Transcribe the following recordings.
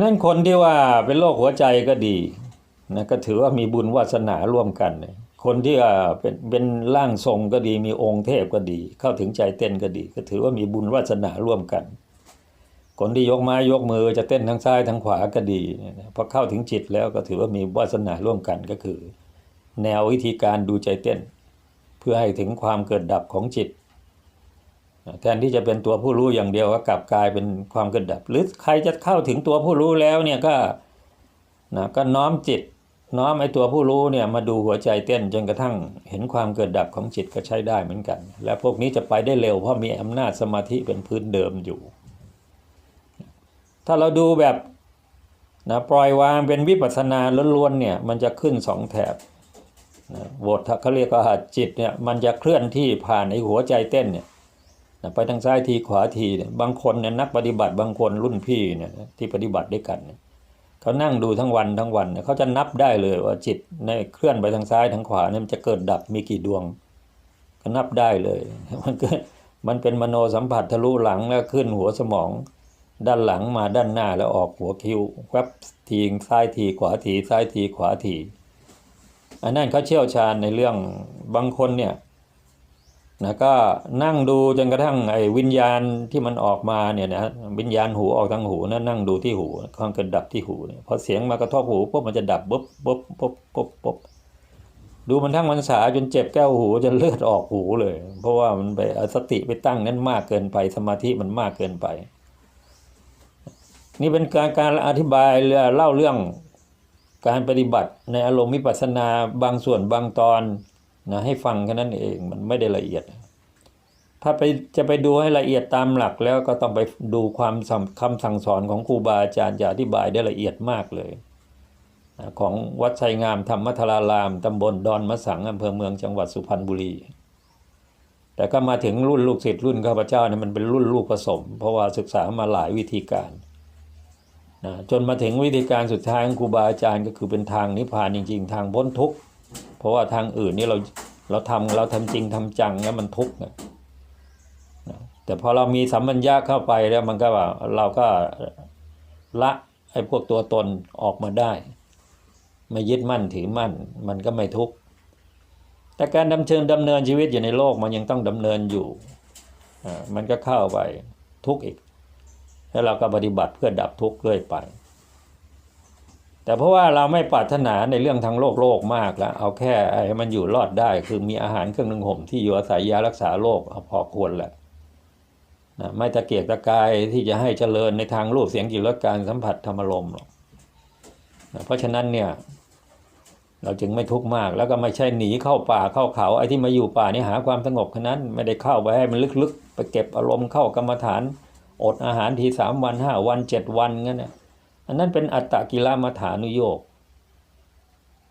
นั่นคนที่ว่าเป็นโรคหัวใจก็ดีนะก็ถือว่ามีบุญวาสนาร่วมกัน คนที่ว่าเป็นเป็นร่างทรงก็ดี มีองค์เทพก็ดี เข้าถึงใจเต้นก็ดี ก็ถือว่ามีบุญวาสนาร่วมกัน คนที่ยกไม้ยกมือจะเต้นทั้งซ้ายทั้งขวาก็ดีพอเข้าถึงจิตแล้วก็ถือว่ามีวาสนาร่วมกันก็คือ แนววิธีการดูใจเต้น เพื่อให้ถึงความเกิดดับของจิต แทนที่จะเป็นตัวผู้รู้อย่างเดียวก็กลับกลายเป็นความเกิดดับ หรือใครจะเข้าถึงตัวผู้รู้แล้วเนี่ยก็นะก็น้อมจิต น้อมไอ้ตัวผู้รู้เนี่ยมาดูหัวใจเต้นจนกระทั่งเห็นความเกิดดับของจิตก็ใช้ได้เหมือนกัน และพวกนี้จะไปได้เร็วเพราะมีอำนาจสมาธิเป็นพื้นเดิมอยู่ ถ้าเราดูแบบนะปล่อยวางเป็นวิปัสสนาล้วนๆเนี่ยมันจะขึ้นสองแถบนะโวทเขาเรียกว่าจิตเนี่ยมันจะเคลื่อนที่ผ่านไอ้หัวใจเต้นเนี่ย ไปทางซ้ายทีขวาทีเนี่ยบางคนเนี่ยนักปฏิบัติบางคนรุ่นพี่เนี่ยที่ปฏิบัติด้วยกันเนี่ยเขานั่งดูทั้งวันทั้งวันเนี่ยเขาจะนับได้เลยว่าจิตในเคลื่อนไปทางซ้ายทางขวาเนี่ยมันจะเกิดดับมีกี่ดวงก็นับได้เลยมันเกิดมันเป็นมโนสัมผัสทะลุหลังแล้วขึ้นหัวสมอง ด้านหลังมาด้านหน้าแล้วออกหัวคิ้วแวบทีซ้ายทีขวาทีซ้ายทีขวาทีอันนั้นเขาเชี่ยวชาญในเรื่องบางคนเนี่ย นะก็นั่งดูจนกระทั่งไอ้วิญญาณที่มันออกมาเนี่ยนะวิญญาณหูออกทางหูนะนั่งดูที่หูความเกิดดับที่หูเนี่ยพอเสียงมากระทบหูปุ๊บมันจะดับปุ๊บปุ๊บปุ๊บปุ๊บปุ๊บดูมันทั้งมันสาจนเจ็บแก้วหูจนเลือดออกหูเลย เพราะว่ามันไปสติไปตั้งนั้นมากเกินไปสมาธิมันมากเกินไป นี่เป็นการการอธิบายเล่าเรื่องการปฏิบัติในอารมณ์วิปัสนาบางส่วนบางตอน นะให้ฟังแค่นั้นเองมันไม่ได้ละเอียด ถ้าไปจะไปดูให้ละเอียดตามหลักแล้วก็ต้องไปดูความคำสั่งสอนของครูบาอาจารย์จะอธิบายได้ละเอียดมากเลยนะของวัดชัยงามธรรมทรารามตำบลดอนมะสังอำเภอเมืองจังหวัดสุพรรณบุรี แต่ก็มาถึงรุ่นลูกศิษย์รุ่นข้าพเจ้าเนี่ยมันเป็นรุ่นลูกผสม เพราะว่าศึกษามาหลายวิธีการนะจนมาถึงวิธีการสุดท้ายของครูบาอาจารย์ก็คือเป็นทางนิพพานจริง ๆ ทางพ้นทุกข์ เพราะว่าทางอื่นนี่เราเราทำเราทำจริงทำจังแล้วมันทุกข์นะแต่พอเรามีสัมปัญญะเข้าไปแล้วมันก็ว่าเราก็ละไอ้พวกตัวตนออกมาได้ไม่ยึดมั่นถือมั่น มันก็ไม่ทุกข์แต่การดำเชิงดำเนินชีวิตอยู่ในโลกมันยังต้องดำเนินอยู่มันก็เข้าไปทุกข์อีก แล้วเราก็ปฏิบัติเพื่อดับทุกข์เรื่อยไป แต่เพราะว่าเราไม่ปรารถนาในเรื่องทางโลกโลกมากแล้วเอาแค่ให้มันอยู่รอดได้ คือมีอาหารเครื่องนึ่งห่มที่อยู่อาศัยยารักษาโรคพอควรแหละนะไม่ตะเกียกตะกายที่จะให้เจริญในทางรูปเสียงกลิ่นรสการสัมผัสธรรมลมหรอกนะเพราะฉะนั้นเนี่ยเราจึงไม่ทุกข์มาก แล้วก็ไม่ใช่หนีเข้าป่าเข้าเขาไอ้ที่มาอยู่ป่านี่หาความสงบขนาดนั้น ไม่ได้เข้าไปให้มันลึกๆ ไปเก็บอารมณ์เข้ากรรมฐาน อดอาหารทีสามวันห้าวันเจ็ดวันงั้นเนี่ย อันนั้นเป็นอัตตกิลมัฐานุโยก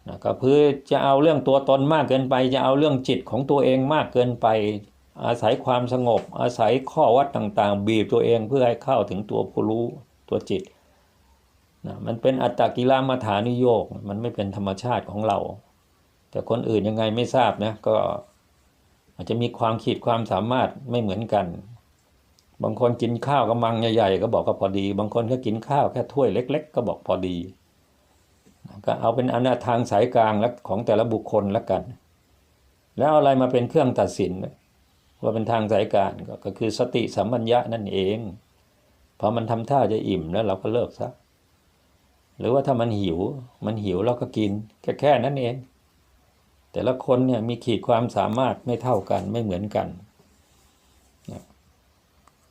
นะก็คือจะเอาเรื่องตัวตนมากเกินไป จะเอาเรื่องจิตของตัวเองมากเกินไป อาศัยความสงบ อาศัยข้อวัดต่างๆ บีบตัวเองเพื่อให้เข้าถึงตัวผู้รู้ตัวจิตนะมันเป็นอัตตกิลมัฐานุโยกมันไม่เป็นธรรมชาติของเรา แต่คนอื่นยังไงไม่ทราบนะก็อาจจะมีความขีดความสามารถไม่เหมือนกัน บางคนกินข้าวกำมังใหญ่ๆก็บอกก็พอดี บางคนก็กินข้าวแค่ถ้วยเล็ก ๆ ก็บอกพอดีก็เอาเป็นอนาทางสายกลางและของแต่ละบุคคลแล้วกัน แล้วอะไรมาเป็นเครื่องตัดสินว่าเป็นทางสายกลางก็คือสติสัมปัญญะนั่นเองพอมันทำท่าจะอิ่มแล้วเราก็เลิกซะหรือว่าถ้ามันหิว มันหิวเราก็กินแค่แค่นั้นเอง แต่ละคนเนี่ยมีขีดความสามารถไม่เท่ากันไม่เหมือนกัน